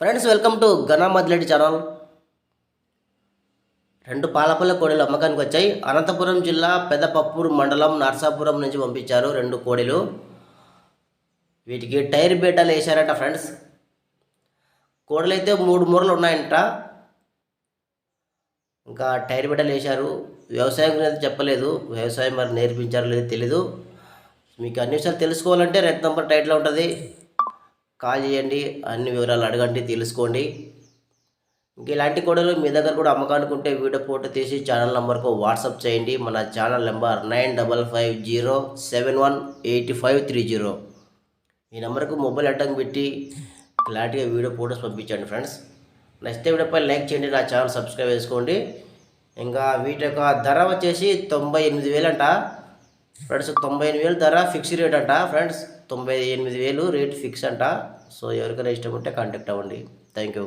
Friends welcome to Ghana Madireddy channel రెండు పాలపల్ల కోడీలు అమ్మకానికి వచ్చాయి. అనంతపురం జిల్లా పెద్దపప్పూరు మండలం నర్సాపురం నుంచి పంపించారు రెండు కోడీలు. వీటికి టైర్ బేటాలు వేశారట ఫ్రెండ్స్ కోడలు అయితే మూడు మూరలు ఉన్నాయంట. ఇంకా టైర్ బేటాలు వేశారు. వ్యవసాయం గురించి చెప్పలేదు. వ్యవసాయం మరి నేర్పించారు లేదో తెలీదు. మీకు అన్ని విషయాలు తెలుసుకోవాలంటే రెడ్ నంబర్ టైట్లో ఉంటుంది. కాల్ చేయండి అన్ని వివరాలు అడగండి తెలుసుకోండి. ఇంక ఇలాంటి కోడలు మీ దగ్గర కూడా అమ్మకానికి ఉంటే వీడియో ఫోటో తీసి ఛానల్ నెంబర్కు వాట్సాప్ చేయండి. మన channel number nine double five zero seven one eighty five three zero. ఈ నెంబర్కు మొబైల్ అడ్డం పెట్టి క్లారిటీగా వీడియో ఫోటోస్ పంపించండి ఫ్రెండ్స్. నచ్చితే వీడియోపై లైక్ చేయండి నా ఛానల్ సబ్స్క్రైబ్ చేసుకోండి. ఇంకా వీటి యొక్క ధర వచ్చేసి తొంభై ఎనిమిది వేలంట. ఫ్రెండ్స్ తొంభై ఎనిమిది వేలు ధర ఫిక్స్ రేట్ అంట. ఫ్రెండ్స్ తొంభై ఎనిమిది వేలు రేట్ ఫిక్స్ అంట. సో ఎవరికైనా ఇష్టం ఉంటే కాంటాక్ట్ అవ్వండి. Thank you.